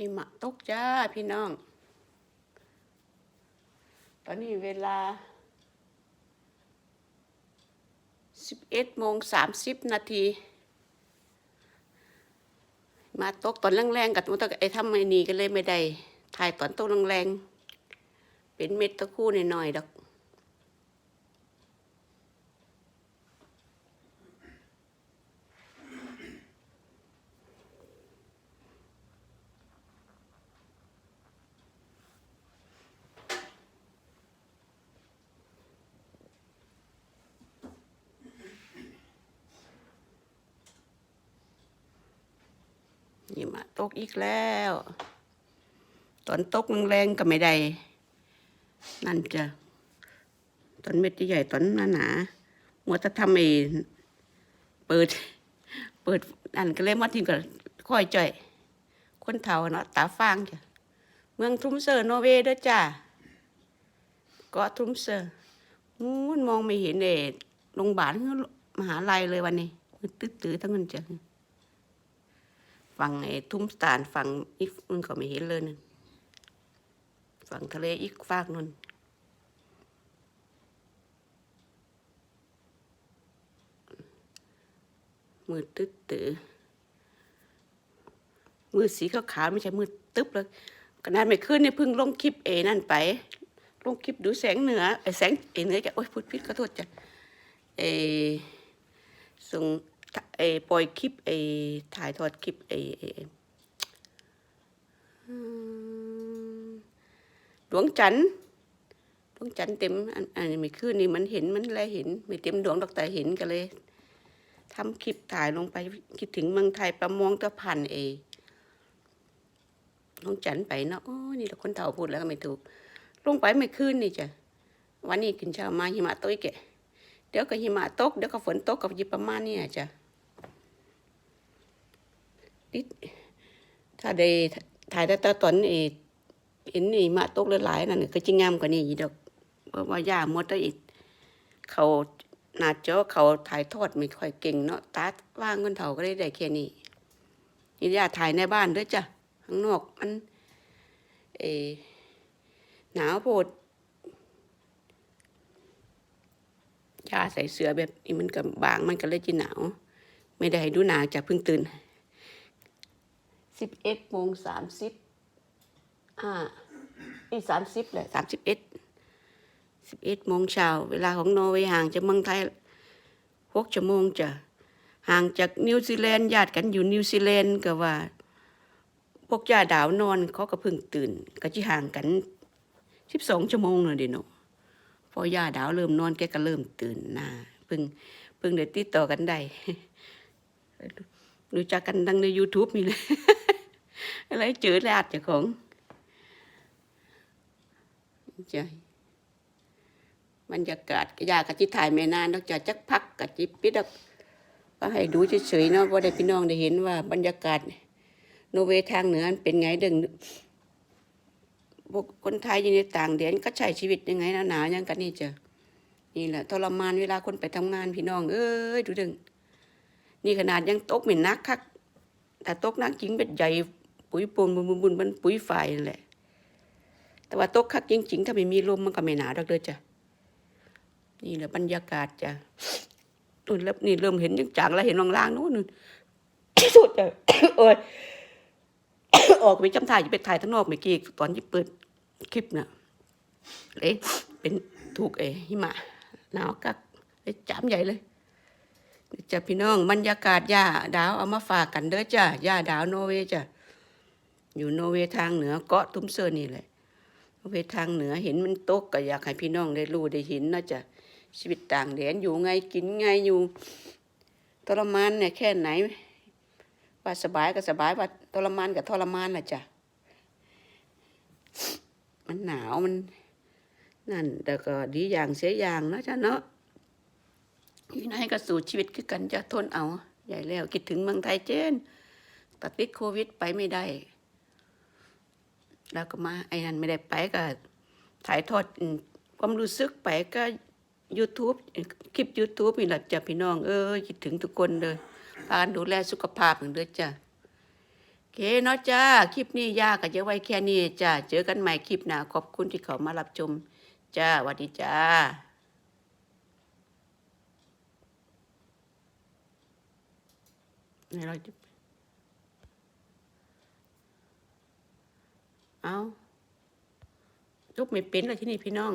หิมะตกจ้าพี่น้อง ตอนนี้เวลา 11โมง30 นาทีมาตกตอนแรงๆกับตัวตะไอ้ทำไอ้นี่ก็เลยไม่ได้ ถ่ายตอนตกแรงๆเป็นเม็ดตะคู่หน่อยๆดอก หิมะตกอีกแล้ว ตอนตกแรงๆก็ไม่ได้ นั่นจะตอนเม็ดใหญ่ตอนหนาหนาๆมัวจะทำไอ้เปิด เปิดนั่นก็เลยมาทิ้งก็ค่อยจ่อย คนเฒ่าเนาะตาฟางจ้ะ เมืองทุมเซอร์นอร์เวย์เด้อจ้าเกาะทุมเซอร์มูนมองไม่เห็นเด็โรงพยาบาลมหาลัยเลยวันนี้ ตื้อๆทั้งนั้นจ้ะ ฝั่งไอ้ทุ่มสตานฝั่งอีกมันก็ไม่เห็นเลยนั่นฝั่งทะเลอีกฝากนั่นมืดตึ๊ดตือมือสีขาวๆไม่ใช่มืดตึ๊บเลยขนาดไม่ขึ้นเนี่ยเพิ่งลงคลิปเอนั่นไป ลงคลิปดูแสงเหนือไอ้แสงเอเหนือจะโอ๊ยพูดผิดขอโทษจ้ะเอส่ง เอปล่อยคลิปเอถ่ายทอดคลิปเอเอออืมดวงจันทร์ดวงจันทร์เต็มอันอันนี้ไม่ขึ้นนี่มันเห็นมันแลเห็น ไม่เต็มดวงดอกแต่เห็นกันเลยทำคลิปถ่ายลงไปคิดถึงเมืองไทยประมงตะพันเอดวงจันทร์ไปเนาะโอ้นี่เราคนเฒ่าพูดแล้วก็ไม่ถูก ลงไปไม่ขึ้นนี่จ้ะวันนี้กินเช้ามาหิมะตกอีกแกเดี๋ยวก็หิมะตกเดี๋ยวก็ฝนตกกับยิบประมาณนี่จ้ะ นิดถ้าได้ถ่ายแต่ตอนเอเห็นนี่มาตกหลายๆนั่นก็จะงามกว่านี้อีดอกเพราะว่าย่าหมดแล้วอีกเขาหน้าจอเขาถ่ายทอดไม่ค่อยเก่งเนาะตาว่างคนเฒ่าก็ได้ได้แค่นี้นี่ย่าถ่ายในบ้านด้วยจ้ะข้างนอกมันเออหนาวโพดย่าใส่เสื้อแบบนี้มันก็บางมันก็เลยจีหนาว ไม่ได้ให้ดูหนาวจ้ะเพิ่งตื่น สิบเอ็ดโมงสามสิบอ่าอีสามสิบแหละสามสิบเอ็ดสิบเอ็ดโมงเช้าเวลาของนอร์เวย์ห่างจากเมืองไทยหกชั่วโมงจ้ะห่างจากนิวซีแลนด์ญาติกันอยู่นิวซีแลนด์ก็ว่า พวกญาติดาวนอนเขาก็เพิ่งตื่น ก็จะห่างกันสิบสองชั่วโมงเลยเดี๋ยวเนาะพอย่าดาวเริ่มนอนแกก็เริ่มตื่นนะเพิ่งเพิ่งได้ติดต่อกันได้ รู้จักกันดังใน YouTube มีเลยอะไรเจอแล้วอาจจะของใจบรรยากาศก็อยากกะจิถ่ายไม่นานนอกจากจักพักกะจิปิดอกก็ให้ดูเฉยๆเนาะว่าได้พี่น้องได้เห็นว่าบรรยากาศโนเวยทางเหนือเป็นไงเดึงพวกคนไทยอยู่ในต่างแดนก็ใช้ชีวิตยังไงหนาวๆยังกันนี่จ้ะนี่แหละทรมานเวลาคนไปทำงานพี่น้อง เอ้ยดูดึง นี่ขนาดยังตกไม่นักคักแต่ตกนักจริงเป็นใหญ่ปุ๋ยปูนบุญบุญบุญมันปุ๋ยไฟนั่นแหละ แต่ว่าตกคักจริงๆถ้าไม่มีลมมันก็ไม่หนาวดอกเด้อจ้ะนี่แหละบรรยากาศจ้ะนู่นแล้วนี่เริ่มเห็นยังจางแล้วเห็นล่างๆนู้นนู่นสุดจ้ะเอ้ยออกไปจำถ่ายจะไปถ่ายทั้งนอกเมื่อกี้ตอนที่เปิดคลิปน่ะเลยเป็นถูกเอหิมะหนาวกักเลยจามใหญ่เลย จ้ะพี่น้องบรรยากาศย่าดาวเอามาฝากกันเด้อจ้ะย่าดาวโนเวย์จ้ะอยู่โนเวทางเหนือเกาะตุ้มเซอร์นี่แหละโนเวทางเหนือเห็นมันตกก็อยากให้พี่น้องได้รู้ได้เห็นนะจ้ะชีวิตต่างแดนอยู่ไงกินไงอยู่ทรมานเนี่ยแค่ไหนว่าสบายก็สบายว่าทรมานก็ทรมานนะจ้ะมันหนาวมันนั่นแต่ก็ดีอย่างเสียอย่างนะจ้ะเนาะ อยู่ไหนก็สู่ชีวิตคือกันจะทนเอา ใหญ่แล้วคิดถึงเมืองไทยเจนตัดติดโควิดไปไม่ได้ แล้วก็มาไอ้นั่นไม่ได้ไปก็ถ่ายทอดความรู้สึกไปก็ YouTube คลิป YouTube นี่แหละจ้ะพี่น้อง เออคิดถึงทุกคนเลยการดูแลสุขภาพหนึ่งเด้อจ้ะเคเนาะจ้า คลิปนี้ยากก็จะไว้แค่นี้จ้าเจอกันใหม่คลิปหน้าขอบคุณที่เขามารับชม จ้าสวัสดีจ้า นี่ร้อยจิเอาทุกไม่เป็นเลยที่นี่พี่น้อง